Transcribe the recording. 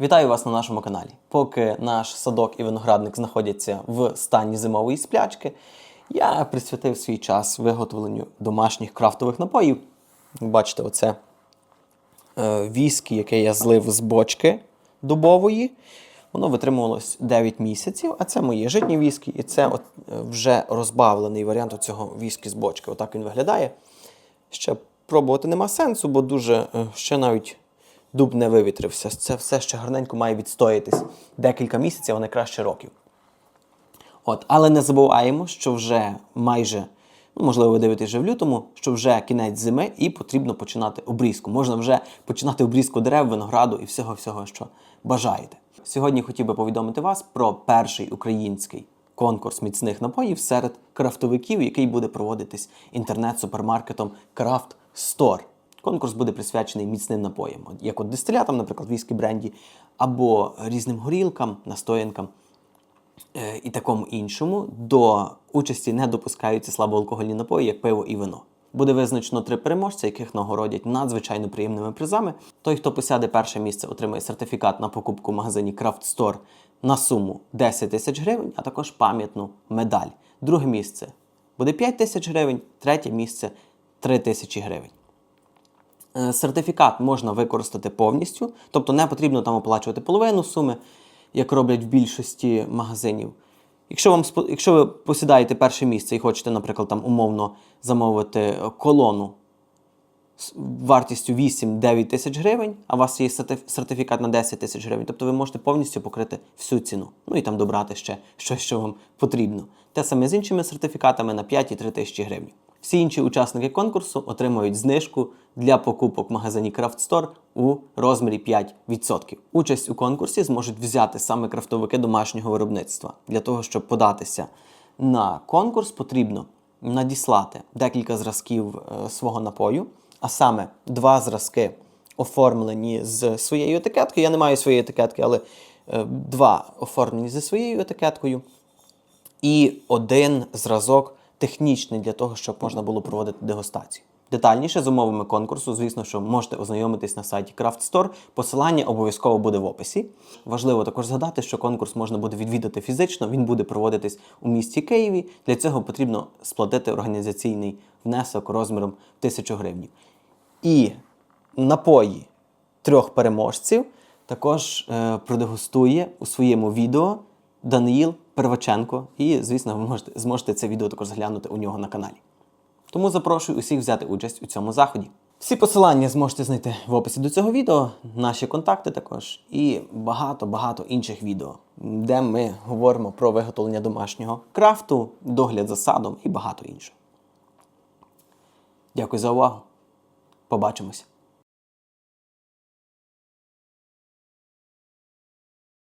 Вітаю вас на нашому каналі. Поки наш садок і виноградник знаходяться в стані зимової сплячки, я присвятив свій час виготовленню домашніх крафтових напоїв. Бачите, оце е, віскі, яке я злив з бочки дубової. Воно витримувалось 9 місяців, а це мої житні віскі, і це от, е, вже розбавлений варіант цього віскі з бочки. Отак він виглядає. Ще пробувати нема сенсу, бо дуже е, ще навіть дуб не вивітрився. Це все ще гарненько має відстоятись декілька місяців, а не краще років. От, але не забуваємо, що вже майже, ну, можливо, ви дивитесь вже в лютому, що вже кінець зими і потрібно починати обрізку. Можна вже починати обрізку дерев, винограду і всього-всього, що бажаєте. Сьогодні хотів би повідомити вас про перший український конкурс міцних напоїв серед крафтовиків, який буде проводитись інтернет-супермаркетом Craft Store. Конкурс буде присвячений міцним напоям, як от дистилятам, наприклад, віскі бренді, або різним горілкам, настоянкам е, і такому іншому. До участі не допускаються слабоалкогольні напої, як пиво і вино. Буде визначено три переможця, яких нагородять надзвичайно приємними призами. Той, хто посяде перше місце, отримає сертифікат на покупку в магазині Craft Store на суму 10 тисяч гривень, а також пам'ятну медаль. Друге місце буде 5 тисяч гривень, третє місце 3 тисячі гривень. Е, Сертифікат можна використати повністю, тобто не потрібно там оплачувати половину суми, як роблять в більшості магазинів. Якщо, вам, якщо ви посідаєте перше місце і хочете, наприклад, там умовно замовити колону вартістю 8-9 тисяч гривень, а у вас є сертифікат на 10 тисяч гривень, тобто ви можете повністю покрити всю ціну. Ну і там добрати ще щось, що вам потрібно. Те саме з іншими сертифікатами на 5 і 3 тисячі гривень. Всі інші учасники конкурсу отримують знижку для покупок в магазині Craft Store у розмірі 5%. Участь у конкурсі зможуть взяти саме крафтовики домашнього виробництва. Для того, щоб податися на конкурс, потрібно надіслати декілька зразків е, свого напою, а саме два зразки оформлені з своєю етикеткою. Я не маю своєї етикетки, але е, два оформлені зі своєю етикеткою і один зразок технічний для того, щоб можна було проводити дегустацію. Детальніше з умовами конкурсу, звісно, що можете ознайомитись на сайті Craft Store. Посилання обов'язково буде в описі. Важливо також згадати, що конкурс можна буде відвідати фізично. Він буде проводитись у місті Києві. Для цього потрібно сплатити організаційний внесок розміром 1000 гривень. І напої трьох переможців також е, продегустує у своєму відео Даниїл Перваченко. І, звісно, ви можете, зможете це відео також зглянути у нього на каналі. Тому запрошую усіх взяти участь у цьому заході. Всі посилання зможете знайти в описі до цього відео, наші контакти також і багато-багато інших відео, де ми говоримо про виготовлення домашнього крафту, догляд за садом і багато іншого. Дякую за увагу. Побачимося.